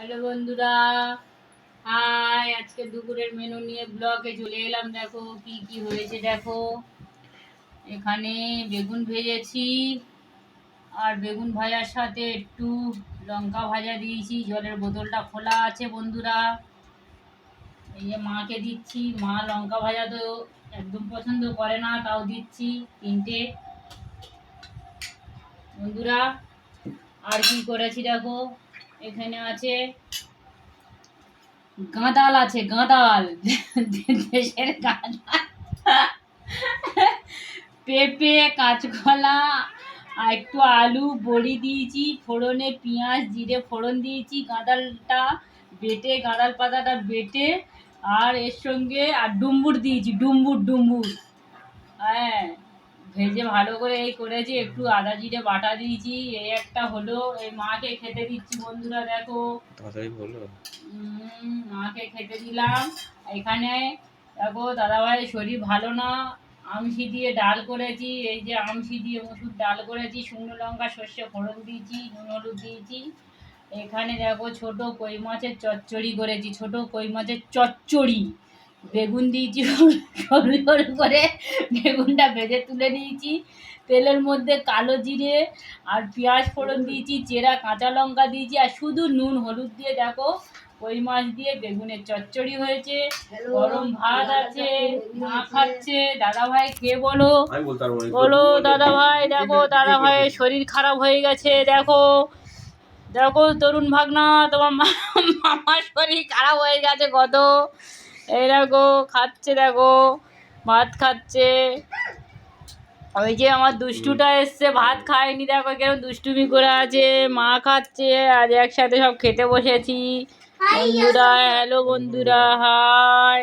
Hello বন্ধুরা। High, আজকে দুপুরের মেনু নিয়ে ব্লগে চলে এলাম। দেখো কি কি হয়েছে দেখো। এখানে বেগুন ভেজেছি। আর বেগুন ভাজার সাথে একটু লঙ্কা ভাজা দিয়েছি। জলের বোতলটা খোলা আছে বন্ধুরা। এই যে মাকে দিচ্ছি। মা লঙ্কা ভাজা তো একদম পছন্দ করে না, তাও দিচ্ছি তিনটে। বন্ধুরা, আর কি করেছি দেখো? এখানে আছে গাঁদাল আছে, গাঁদাল। দেশের গাঁদাল। পেঁপে, কাঁচকলা, আর একটু আলু, বড়ি দিয়েছি, ফোড়নে পেঁয়াজ, জিরে ফোড়ন দিয়েছি, গাঁদালটা বেটে, গাঁদাল পাতাটা বেটে, আর এর সঙ্গে আর ডুম্বুর দিয়েছি, ডুম্বুর ডুম্বুর। হ্যাঁ। ভেজে ভালো করে এই করেছি একটু আদা জিরে বাটা দিয়েছি এই একটা হলো এই মাকে খেতে দিচ্ছি বন্ধুরা দেখো। বলো। উম, মাকে খেতে দিলাম। এখানে দেখো দাদাভাই শরীর ভালো না আমসি দিয়ে ডাল করেছি এই যে আমসি দিয়ে মসুর ডাল করেছি শুকনো লঙ্কা সর্ষে ফোড়ন দিয়েছি নুন হলুদ দিয়েছি। এখানে দেখো ছোট কই মাছের চচ্চড়ি করেছি ছোট কই মাছের চচ্চড়ি। বেগুন দিয়েছি সরু সরু করে বেগুনটা ভেজে তুলে নিয়েছি। তেলের মধ্যে কালো জিরে আর পেঁয়াজ ফোড়ন দিয়েছি চেরা কাঁচা লঙ্কা দিয়েছি আর শুধু নুন হলুদ দিয়ে দেখো কই মাছ দিয়ে বেগুনের চচ্চড়ি হয়েছে গরম ভাত আছে মা খাচ্ছে। দাদা ভাই কে বলো? না। বলো দাদা ভাই দেখো দাদা ভাইয়ের শরীর খারাপ হয়ে গেছে দেখো। দেখো তরুণ ভাগনা তোমার মা- মামার শরীর খারাপ হয়ে গেছে কত। এই দেখো খাচ্ছে দেখো ভাত খাচ্ছে। ওই যে আমার দুষ্টুটা এসছে ভাত খায়নি দেখো কেন দুষ্টুমি করে আছে মা খাচ্ছে আর একসাথে সব খেতে বসেছি। বন্ধুরা হ্যালো বন্ধুরা হাই।